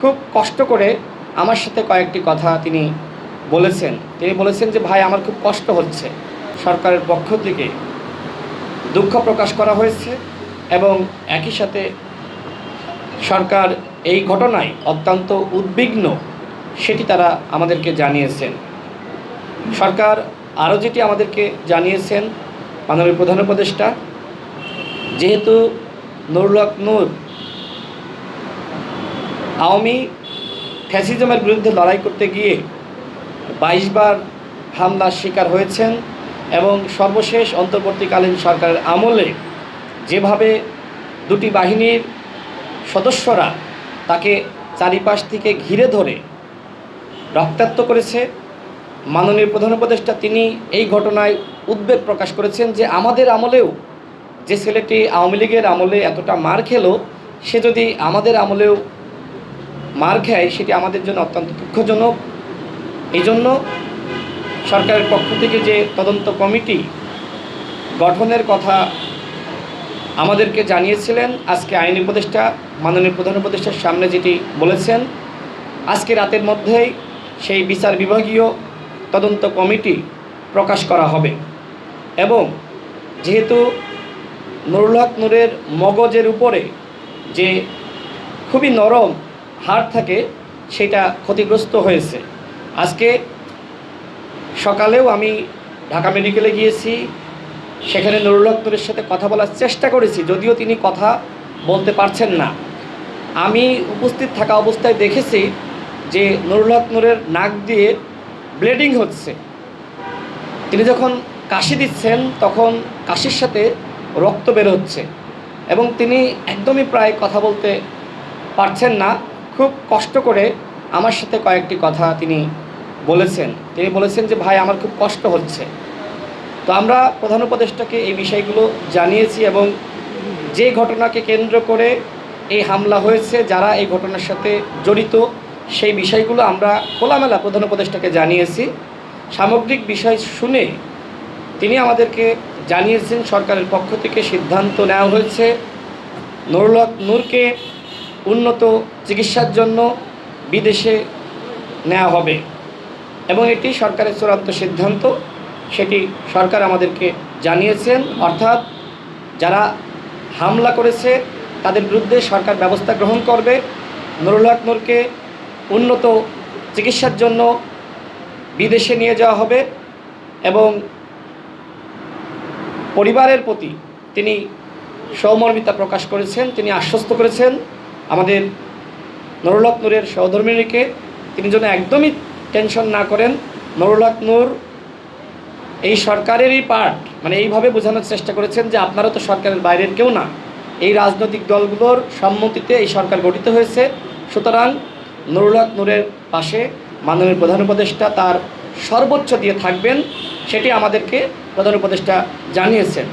খুব কষ্ট করে আমার সাথে কয়েকটি কথা তিনি বলেছেন। তিনি বলেছেন যে, ভাই, আমার খুব কষ্ট হচ্ছে। সরকারের পক্ষ থেকে দুঃখ প্রকাশ করা হয়েছে এবং একই সাথে সরকার এই ঘটনায় অত্যন্ত উদ্বিগ্ন, সেটি তারা আমাদেরকে জানিয়েছেন। সরকার আরও যেটি আমাদেরকে জানিয়েছেন, মাননীয় প্রধান উপদেষ্টা, যেহেতু নুরুল নূর আওয়ামী ফ্যাসিজমের বিরুদ্ধে লড়াই করতে গিয়ে বাইশবার হামলার শিকার হয়েছেন এবং সর্বশেষ অন্তর্বর্তীকালীন সরকারের আমলে যেভাবে দুটি বাহিনীর সদস্যরা তাকে চারিপাশ থেকে ঘিরে ধরে রক্তাক্ত করেছে, মাননীয় প্রধান উপদেষ্টা তিনি এই ঘটনায় উদ্বেগ প্রকাশ করেছেন যে আমাদের আমলেও যে ছেলেটি আওয়ামী লীগের আমলে এতটা মার খেলো, সে যদি আমাদের আমলেও মার খায় সেটি আমাদের জন্য অত্যন্ত দুঃখজনক। এই জন্য সরকারের পক্ষ থেকে যে তদন্ত কমিটি গঠনের কথা আমাদেরকে জানিয়েছিলেন, আজকে আইন উপদেষ্টা, মাননীয় প্রধান উপদেষ্টার সামনে যেটি বলেছেন, আজকে রাতের মধ্যেই সেই বিচার বিভাগীয় তদন্ত কমিটি প্রকাশ করা হবে। এবং যেহেতু নুরুল হক নূরের মগজের উপরে যে খুবই নরম হাড় থাকে, সেটা ক্ষতিগ্রস্ত হয়েছে। আজকে সকালেও আমি ঢাকা মেডিকেলে গিয়েছি, সেখানে নুরুল হক নূরের সাথে কথা বলার চেষ্টা করেছি, যদিও তিনি কথা বলতে পারছেন না। আমি উপস্থিত থাকা অবস্থায় দেখেছি যে নুরুল হক নূরের নাক দিয়ে ব্লিডিং হচ্ছে। তিনি যখন কাশি দিচ্ছেন, তখন কাশির সাথে রক্ত বের হচ্ছে এবং তিনি একদমই প্রায় কথা বলতে পারছেন না। খুব কষ্ট করে আমার সাথে কয়েকটি কথা তিনি বলেছেন। তিনি বলেছেন যে, ভাই, আমার খুব কষ্ট হচ্ছে। তো আমরা প্রধান উপদেষ্টাকে এই বিষয়গুলো জানিয়েছি এবং যে ঘটনাকে কেন্দ্র করে এই হামলা হয়েছে, যারা এই ঘটনার সাথে জড়িত, সেই বিষয়গুলো আমরা খোলামেলা প্রধান উপদেষ্টাকে জানিয়েছি। সামগ্রিক বিষয় শুনে তিনি আমাদেরকে জানিয়েছেন, সরকারের পক্ষ থেকে সিদ্ধান্ত নেওয়া হয়েছে। নুরুল নূরকে উন্নত চিকিৎসার জন্য বিদেশে নেওয়া হবে। এবং এটি সরকারের চূড়ান্ত সিদ্ধান্ত, সেটি সরকার আমাদেরকে জানিয়েছেন। অর্থাৎ যারা হামলা করেছে, তাদের বিরুদ্ধে সরকার ব্যবস্থা গ্রহণ করবে। নুরুল হক নূরকে উন্নত চিকিৎসার জন্য বিদেশে নিয়ে যাওয়া হবে এবং পরিবারের প্রতি তিনি সৌমর্মিতা প্রকাশ করেছেন, তিনি আশ্বস্ত করেছেন। আমাদের নুরুল হক নূরের সহধর্মিনীকে তিনি যেন একদমই টেনশন না করেন নুরুল হক নূর এই সরকারেরই পার্ট মানে এইভাবে বোঝানোর চেষ্টা করেছেন যে আপনারা তো সরকারের বাইরের কেউ না। এই রাজনৈতিক দলগুলোর সম্মতিতে এই সরকার গঠিত হয়েছে। সুতরাং নুরুল নূরের পাশে মাননীয় প্রধান উপদেষ্টা তার সর্বোচ্চ দিয়ে থাকবেন, সেটি আমাদেরকে প্রধান উপদেষ্টা জানিয়েছেন।